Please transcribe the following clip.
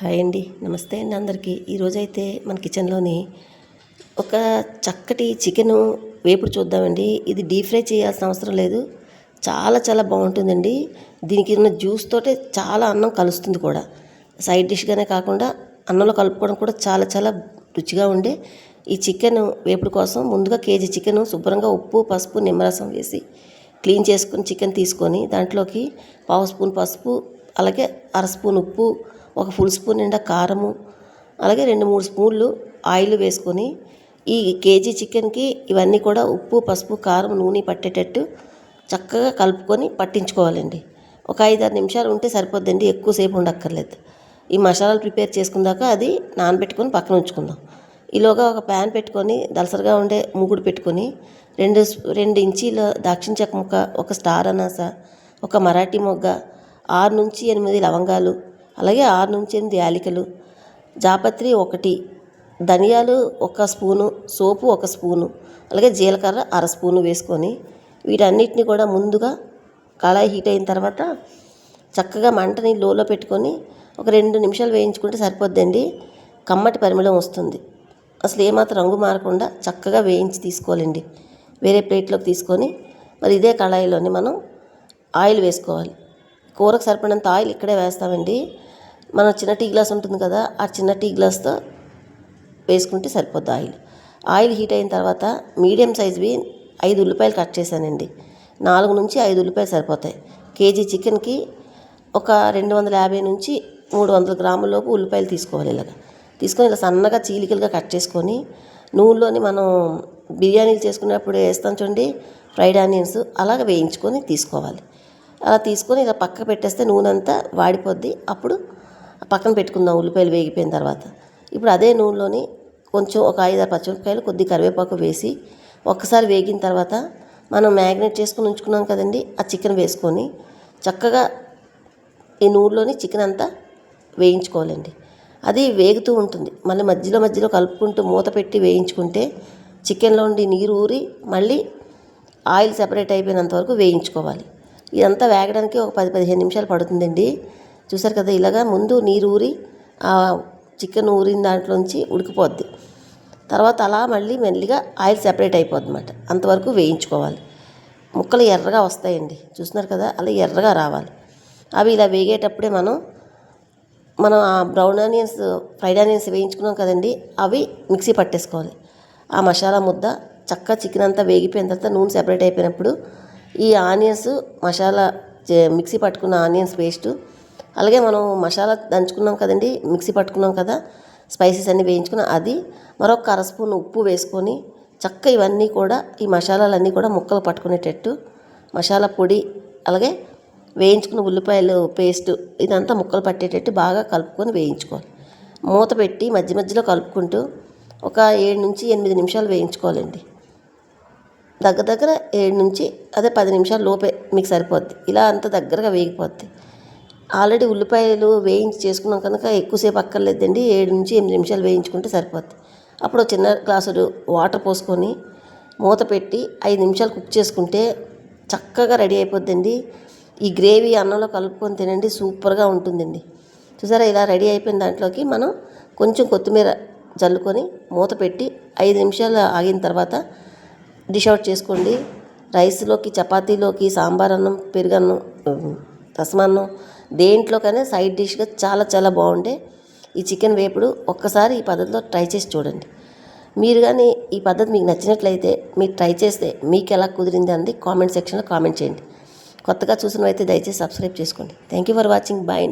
Hi అండి. నమస్తే అండి అందరికీ. ఈరోజైతే మన కిచెన్లోని ఒక చక్కటి చికెను వేపుడు చూద్దామండి. ఇది డీప్ ఫ్రై చేయాల్సిన అవసరం లేదు. చాలా చాలా బాగుంటుందండి. దీనికి ఉన్న జ్యూస్ తోటే చాలా అన్నం కలుస్తుంది కూడా. సైడ్ డిష్గానే కాకుండా అన్నంలో కలుపుకోవడం కూడా చాలా చాలా రుచిగా ఉండే ఈ చికెన్ వేపుడు కోసం ముందుగా కేజీ చికెన్ శుభ్రంగా ఉప్పు పసుపు నిమ్మరసం వేసి క్లీన్ చేసుకుని చికెన్ తీసుకొని దాంట్లోకి పావు స్పూన్ పసుపు అలాగే అర స్పూన్ ఉప్పు ఒక ఫుల్ స్పూన్ నిండా కారము అలాగే రెండు మూడు స్పూన్లు ఆయిల్ వేసుకొని ఈ కేజీ చికెన్కి ఇవన్నీ కూడా ఉప్పు పసుపు కారం నూనె పట్టేటట్టు చక్కగా కలుపుకొని పట్టించుకోవాలండి. ఒక ఐదారు నిమిషాలు ఉంటే సరిపోద్దండి ఎక్కువసేపు ఉండక్కర్లేదు. ఈ మసాలాలు ప్రిపేర్ చేసుకున్నాక అది నానబెట్టుకొని పక్కన ఉంచుకుందాం. ఈలోగా ఒక ప్యాన్ పెట్టుకొని దలసరిగా ఉండే మూగుడు పెట్టుకొని రెండు రెండు ఇంచీల దాక్షిణ చెక్క ముక్క ఒక స్టార్ అనాస ఒక మరాఠీ మొగ్గ ఆరు నుంచి ఎనిమిది లవంగాలు అలాగే ఆరు నుంచి ఎనిమిది యాలకులు జాపత్రి ఒకటి ధనియాలు ఒక స్పూను సోపు ఒక స్పూను అలాగే జీలకర్ర అర స్పూను వేసుకొని వీటన్నిటిని కూడా ముందుగా కళాయి హీట్ అయిన తర్వాత చక్కగా మంటని లోలో పెట్టుకొని ఒక రెండు నిమిషాలు వేయించుకుంటే సరిపోద్దండి. కమ్మటి పరిమళం వస్తుంది. అసలు ఏమాత్రం రంగు మారకుండా చక్కగా వేయించి తీసుకోవాలండి. వేరే ప్లేట్లోకి తీసుకొని మరి ఇదే కళాయిలోని మనం ఆయిల్ వేసుకోవాలి. కూరకు సరిపడినంత ఆయిల్ ఇక్కడే వేస్తామండి. మన చిన్న టీ గ్లాస్ ఉంటుంది కదా ఆ చిన్న టీ గ్లాస్తో వేసుకుంటే సరిపోద్ది ఆయిల్. ఆయిల్ హీట్ అయిన తర్వాత మీడియం సైజ్వి ఐదు ఉల్లిపాయలు కట్ చేశానండి. నాలుగు నుంచి ఐదు ఉల్లిపాయలు సరిపోతాయి. కేజీ చికెన్కి ఒక రెండు వందల యాభై నుంచి మూడు వందల గ్రాముల లోపు ఉల్లిపాయలు తీసుకోవాలి ఇలాగ. తీసుకొని ఇలా సన్నగా చీలికలుగా కట్ చేసుకొని నూనెలోని మనం బిర్యానీలు చేసుకునేప్పుడు వేస్తాం చూడండి ఫ్రైడ్ ఆనియన్స్ అలాగ వేయించుకొని తీసుకోవాలి. అలా తీసుకొని ఇలా పక్క పెట్టేస్తే నూనె అంతా వాడిపోద్ది. అప్పుడు పక్కన పెట్టుకుందాం ఉల్లిపాయలు వేగిపోయిన తర్వాత. ఇప్పుడు అదే నూనెలోని కొంచెం ఒక ఐదారు పచ్చిమిరపకాయలు కొద్ది కరివేపాకు వేసి ఒక్కసారి వేగిన తర్వాత మనం మ్యాగ్నేట్ చేసుకుని ఉంచుకున్నాం కదండి ఆ చికెన్ వేసుకొని చక్కగా ఈ నూనెలోని చికెన్ అంతా వేయించుకోవాలండి. అది వేగుతూ ఉంటుంది. మళ్ళీ మధ్యలో మధ్యలో కలుపుకుంటూ మూత పెట్టి వేయించుకుంటే చికెన్లో ఉండి నీరు ఊరి మళ్ళీ ఆయిల్ సెపరేట్ అయిపోయినంత వరకు వేయించుకోవాలి. ఇదంతా వేగడానికి ఒక పది పదిహేను నిమిషాలు పడుతుందండి. చూసారు కదా ఇలాగా ముందు నీరు ఊరి ఆ చికెన్ ఊరిన దాంట్లోంచి ఉడికిపోద్ది. తర్వాత అలా మళ్ళీ మెల్లిగా ఆయిల్ సెపరేట్ అయిపోద్ది అనమాట అంతవరకు వేయించుకోవాలి. ముక్కలు ఎర్రగా వస్తాయండి. చూస్తున్నారు కదా అలా ఎర్రగా రావాలి. అవి ఇలా వేగేటప్పుడే మనం మనం ఆ బ్రౌన్ ఆనియన్స్ ఫ్రైడ్ ఆనియన్స్ వేయించుకున్నాం కదండి అవి మిక్సీ పట్టేసుకోవాలి. ఆ మసాలా ముద్ద చక్క చికెన్ అంతా వేగిపోయిన తర్వాత నూనె సెపరేట్ అయిపోయినప్పుడు ఈ ఆనియన్స్ మసాలా మిక్సీ పట్టుకున్న ఆనియన్స్ పేస్టు అలాగే మనం మసాలా దంచుకున్నాం కదండి మిక్సీ పట్టుకున్నాం కదా స్పైసెస్ అన్నీ వేయించుకున్న అది మరొక అర స్పూన్ ఉప్పు వేసుకొని చక్క ఇవన్నీ కూడా ఈ మసాలాలన్నీ కూడా ముక్కలు పట్టుకునేటట్టు మసాలా పొడి అలాగే వేయించుకున్న ఉల్లిపాయలు పేస్ట్ ఇదంతా ముక్కలు పట్టేటట్టు బాగా కలుపుకొని వేయించుకోవాలి. మూత పెట్టి మధ్య మధ్యలో కలుపుకుంటూ ఒక ఏడు నుంచి ఎనిమిది నిమిషాలు వేయించుకోవాలండి. దగ్గర దగ్గర ఏడు నుంచి అదే పది నిమిషాలు లోపే మీకు సరిపోద్ది. ఇలా అంత దగ్గరగా వేగిపోద్ది. ఆల్రెడీ ఉల్లిపాయలు వేయించి చేసుకున్నాం కనుక ఎక్కువసేపు అక్కర్లేదండి. ఏడు నుంచి ఎనిమిది నిమిషాలు వేయించుకుంటే సరిపోద్ది. అప్పుడు చిన్న గ్లాసుడు వాటర్ పోసుకొని మూత పెట్టి ఐదు నిమిషాలు కుక్ చేసుకుంటే చక్కగా రెడీ అయిపోద్దండి. ఈ గ్రేవీ అన్నంలో కలుపుకొని తినండి సూపర్గా ఉంటుందండి. చూసారా ఇలా రెడీ అయిపోయిన దాంట్లోకి మనం కొంచెం కొత్తిమీర జల్లుకొని మూత పెట్టి ఐదు నిమిషాలు ఆగిన తర్వాత డిష్ అవుట్ చేసుకోండి. రైస్లోకి చపాతీలోకి సాంబార్ అన్నం పెరుగన్నం రసమన్నం దేంట్లోకైనా సైడ్ డిష్గా చాలా చాలా బాగుండే. ఈ చికెన్ వేపుడు ఒక్కసారి ఈ పద్ధతిలో ట్రై చేసి చూడండి. మీరు కానీ ఈ పద్ధతి మీకు నచ్చినట్లయితే మీరు ట్రై చేస్తే మీకు ఎలా కుదిరింది అనేది కామెంట్ సెక్షన్లో కామెంట్ చేయండి. కొత్తగా చూసినవైతే దయచేసి సబ్స్క్రైబ్ చేసుకోండి. Thank you for watching bye